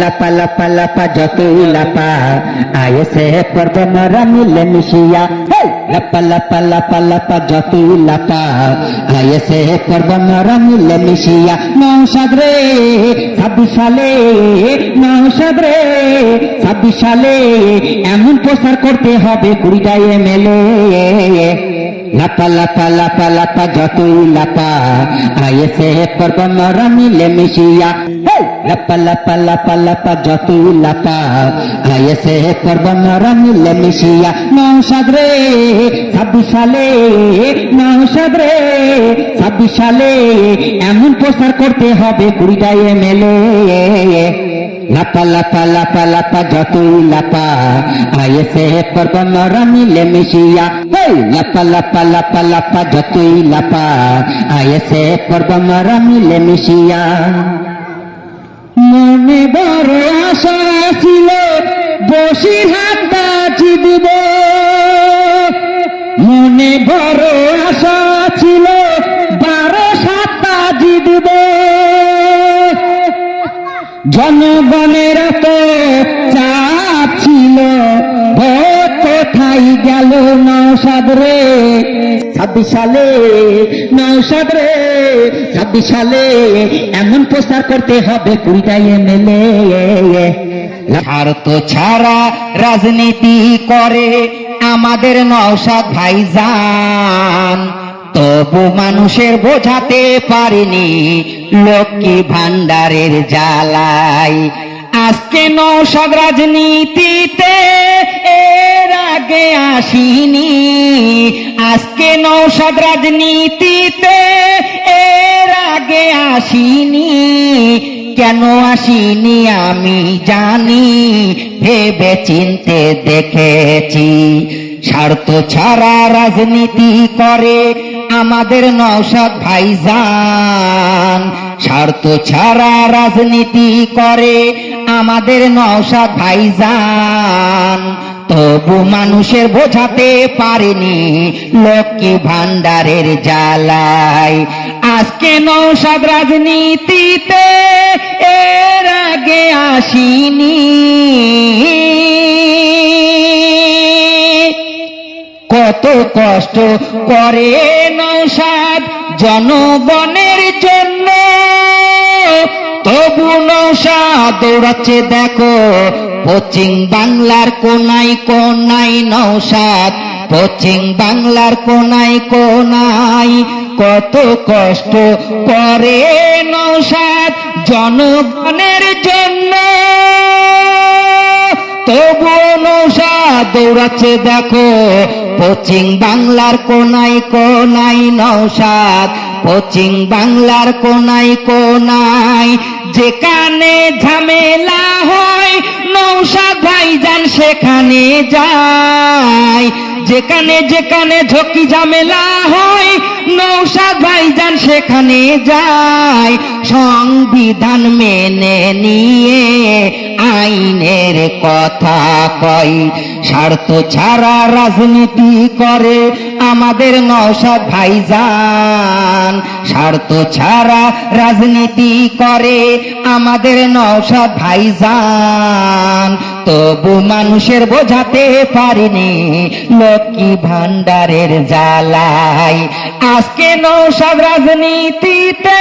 লাপা লাপা লাপা যতই লাপা, আয়েসে পর্ব মরা মিলে মিশিয়া। লাপা লাপা লাপা লাপা যতই লাপা, আয়েসে পর্ব মরা মিলে মিশিয়া। নৌসাদ রে সালে নৌসাদ রে সালে এমন প্রচার করতে হবে কুড়িটা এমএলএ লাপা লাপা লাপা লাপা যতই লাপা, আয়েসে পর্ব মরা মিলে মিশিয়া! লাপা লাপা লাপা লাপা, যতই লাপা আয়েসে পর্ব মরা মিলে নৌসাদ রে সালে নৌসাদ রে, ছাব্বিশ সালে এমন প্রচার করতে হবে কুড়িটা এমএলএ। লাপা লাপা লাপা লাপা, যতই লাপা আয়েসে পর্ব মরা মিলে লাপা লাপা লাপা লাপা, যতই লাপা আয়েসে পর্ব মরা মিলে মনে বড় আশা ছিল, বসি হাত বাঁচি দিব মনে বড় আশা ছিল, বারো সাত বাজি দিব জনগণের তো চাপ ছিল কোথায় গেল নৌসাদ রে? ছাব্বিশ সালে নৌসাদ রে, ছাব্বিশ সালে এমন প্রচার করতে হবে কুড়িটা এমএলএ স্বার্থ ছাড়া রাজনীতি করে আমাদের নওশাদ ভাইজান। তবু মানুষের বোঝাতে পারেনি লক্ষ্মী ভান্ডারের জ্বালাই। আজকে নৌসাদ রাজনীতিতে আগে আসিনি। আজকে নৌসাদ রাজনীতিতে এর আগে আসিনি। কেন আসিনি আমি জানি ভেবে চিনতে দেখেছি। স্বার্থ ছাড়া রাজনীতি করে আমাদের নৌসাদ ভাইজান। স্বার্থ ছাড়া রাজনীতি করে আমাদের নৌসাদ ভাইজান। তবু মানুষের বোঝাতে পারেনি লক্ষ্মী ভান্ডারের জ্বালাই আজকে নৌসাদ রাজনীতিতে এর আগে আসিনি। কত কষ্ট করে নৌসাদ জনগণের জন্য। তবু নৌসাদ দৌড়াচ্ছে, দেখো, পশ্চিম বাংলার কোনাই কোনাই নৌসাদ, পশ্চিম বাংলার কোনাই কোনাই কত কষ্ট করে নৌসাদ জনগণের জন্য। তবু নৌসাদ দৌড়াচ্ছে, দেখো পশ্চিম বাংলার কোনাই কোনাই নৌসাদ পশ্চিম বাংলার কোনাই কোনাই যেখানে ঝামেলা হয় নৌসাদ ভাইজান সেখানে যায়। যেখানে যেখানে ঝকি ঝামেলা হয় নৌসাদ ভাইজান সেখানে যায়। সংবিধান মেনে নিয়ে আইনের কথা কয় স্বার্থ ছাড়া রাজনীতি করে আমাদের নৌসাদ ভাইজান। স্বার্থ ছাড়া রাজনীতি করে আমাদের নৌসাদ ভাইজান। তবু মানুষের বোঝাতে পারিনি লক্ষ্মী ভান্ডারের জ্বালাই আজকে নৌসাদ রাজনীতিতে